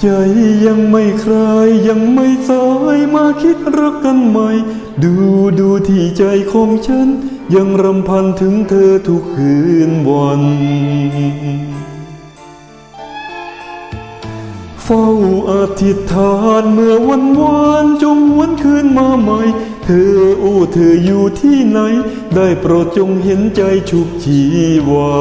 ใจยังไม่คลายยังไม่สายมาคิดรักกันใหม่ ดูดูที่ใจของฉัน ยังรำพันถึงเธอทุกคืนวัน เฝ้าอธิษฐานเมื่อวันวานจงวนคืนมาใหม่ เธอโอ้เธออยู่ที่ไหน ได้โปรดจงเห็นใจชุบชีวา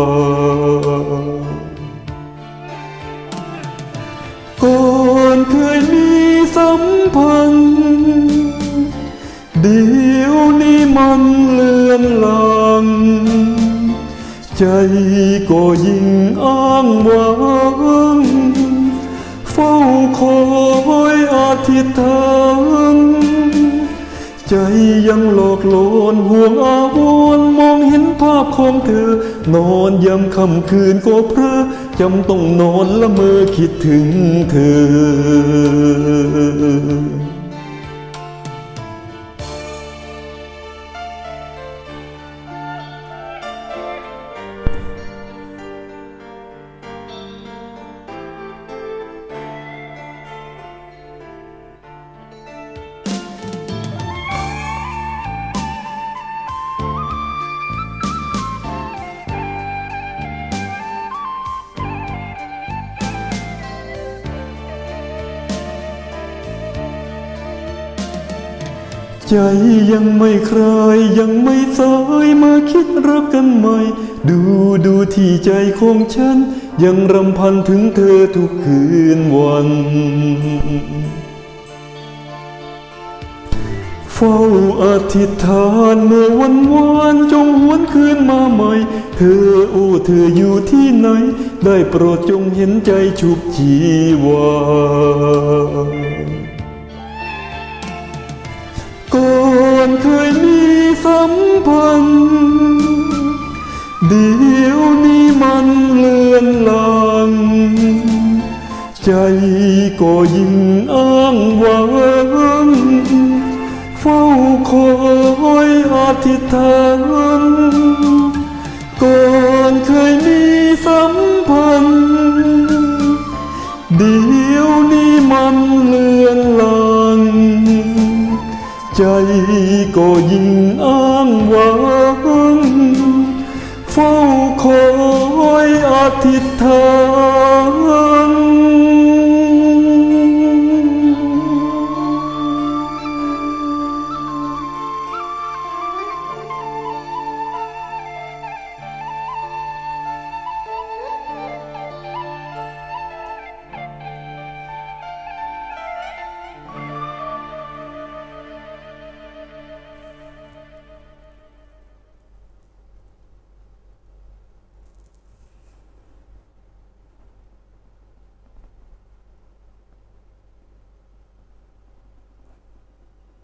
สัมพันธ์เดี๋ยวนี้มันเลือนลางใจก็ยิ่งอ้างว้างเฝ้าคอยอธิษฐานใจยังหลอกหลอนห่วงอาวรมองเห็นภาพของเธอ นอนยามค่ำคืนก็เพลอจำต้องนอนละเมอคิดถึงเธอ ใจยังไม่คลายยังไม่สายมาคิดรักกันใหม่ ดูดูที่ใจของฉัน ยังรำพันถึงเธอทุกคืนวัน เฝ้าอธิษฐานเมื่อวันวานจงหวนคืนมาใหม่ เธอโอ้เธออยู่ที่ไหน ได้โปรดจงเห็นใจชุบชีวา ก่อนเคยมีสัมพันธ์เดี๋ยวนี้มันเลือนลางใจก็ยิ่งอ้างว้างเฝ้าคอยอธิษฐานก่อนเคยมีสัมพันธ์เดี๋ ใจก็ยิ่งอ้างว้างเฝ้าคอยอธิษฐาน